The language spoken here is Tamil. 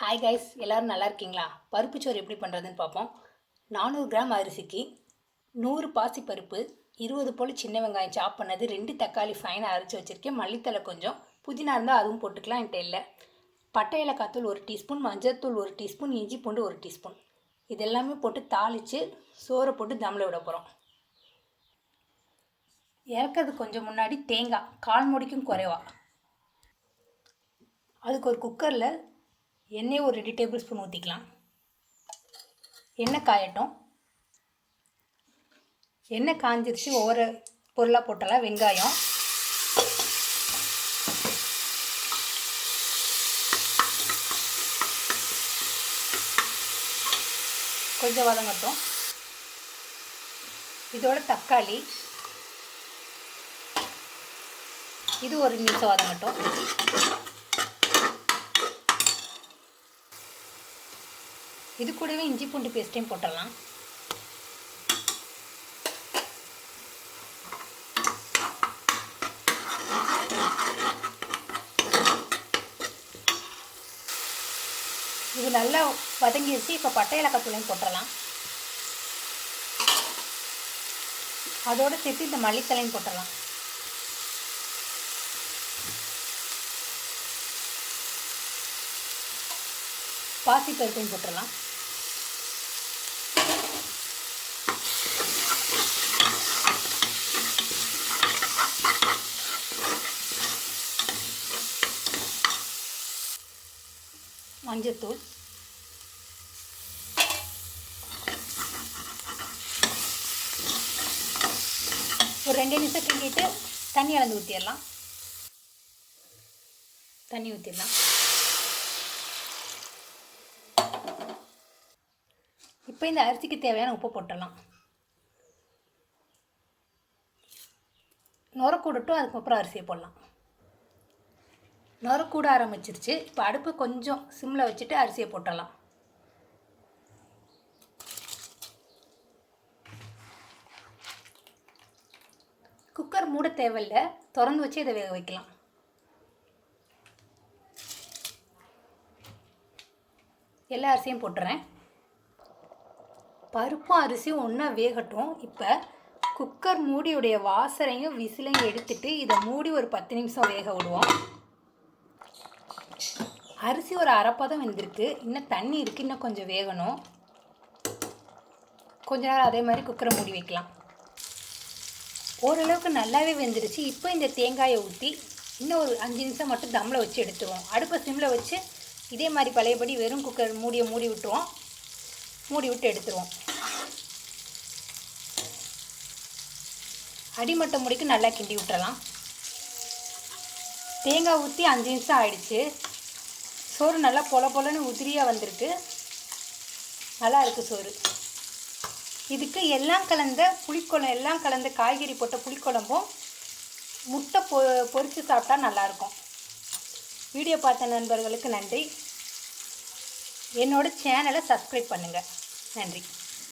ஹாய் கைஸ் எல்லோரும் நல்லா இருக்கீங்களா? பருப்பு சோறு எப்படி பண்ணுறதுன்னு பார்ப்போம். நானூறு கிராம் அரிசிக்கு நூறு பாசி பருப்பு இருபது போல் சின்ன வெங்காயம் சாப் பண்ணது ரெண்டு தக்காளி ஃபைனாக அரைச்சி வச்சுருக்கேன். மல்லித்தலை கொஞ்சம் புதினா இருந்தால் அதுவும் போட்டுக்கலாம் என்கிட்ட இல்லை. பட்டை இலக்காத்தூள் ஒரு டீஸ்பூன் மஞ்சத்தூள் ஒரு டீஸ்பூன் இஞ்சி பூண்டு ஒரு டீஸ்பூன். இதெல்லாமே போட்டு தாளித்து சோறை போட்டு தம்மில் விட போகிறோம் இறக்கிறது கொஞ்சம் முன்னாடி தேங்காய் கால் முடிக்கும் குறைவா. அதுக்கு ஒரு குக்கரில் எண்ணெய் ஒரு ரெண்டு டேபிள் ஸ்பூன் ஊற்றிக்கலாம் எண்ணெய் காயட்டும். எண்ணெய் காஞ்சிருச்சு ஒவ்வொரு பொருளாக போட்டலாம் வெங்காயம். கொஞ்சம் வதங்கட்டும். இதோட தக்காளி. இது ஒரு நிமிஷம் வதங்கட்டும். இது கூடவே இஞ்சி பூண்டு பேஸ்ட்டையும் போட்டுடலாம். இது நல்லா வதங்கிடுச்சு இப்போ பட்டை இலக்கத்துலையும் போட்டுடலாம். அதோடு சேர்த்து இந்த மல்லித்தலையும் போட்டுடலாம். பாசி பருப்பையும் போட்டுடலாம். மஞ்சத்தூள். ஒரு ரெண்டு நிமிஷம் கிண்டிட்டு தண்ணி அளந்து ஊற்றிடலாம் தண்ணி ஊற்றிடலாம் இப்போ இந்த அரிசிக்கு தேவையான உப்பு போட்டுடலாம். நுரக்கூடட்டும் அதுக்கப்புறம் அரிசியை போடலாம். நுரக்கூட ஆரம்பிச்சிருச்சு. இப்போ அடுப்பு கொஞ்சம் சிம்மில் வச்சுட்டு அரிசியை போட்டலாம் குக்கர் மூட தேவையில்லை. திறந்து வச்சு இதை வேக வைக்கலாம். எல்லா அரிசியும் போட்டுறேன். பருப்பும் அரிசியும் ஒன்றா வேகட்டும். இப்போ குக்கர் மூடியுடைய வாசனையும் விசிலையும் எடுத்துட்டு இதை மூடி ஒரு பத்து நிமிஷம் வேக விடுவோம். அரிசி ஒரு அரைப்பதம் வெந்திருக்கு. இன்னும் தண்ணி இருக்குது இன்னும் கொஞ்சம் வேகணும். கொஞ்ச நேரம் அதே மாதிரி குக்கரை மூடி வைக்கலாம். ஓரளவுக்கு நல்லாவே வெந்துருச்சு. இப்போ இந்த தேங்காயை ஊற்றி இன்னும் ஒரு அஞ்சு நிமிஷம் மட்டும் தம்மில் வச்சு எடுத்துருவோம். அடுப்பை சிம்மில் வச்சு இதே மாதிரி பழையபடி வெறும் குக்கர் மூடியை மூடி விட்டுருவோம். மூடி விட்டு எடுத்துருவோம். அடிமட்ட முடிக்கு நல்லா கிண்டி விட்டுறலாம். தேங்காய் ஊற்றி அஞ்சு நிமிஷம் ஆயிடுச்சு. சோறு நல்லா பொல பொலன்னு உதிரியாக வந்திருக்கு. நல்லா இருக்குது சோறு. இதுக்கு எல்லாம் கலந்த புளிக்குழம்பு எல்லாம் கலந்த காய்கறி போட்ட புளிக்குழம்பும் முட்டை பொ பொரித்து சாப்பிட்டா நல்லாயிருக்கும் வீடியோ பார்த்த நண்பர்களுக்கு நன்றி. என்னோடய சேனலை சப்ஸ்கிரைப் பண்ணுங்கள் நன்றி.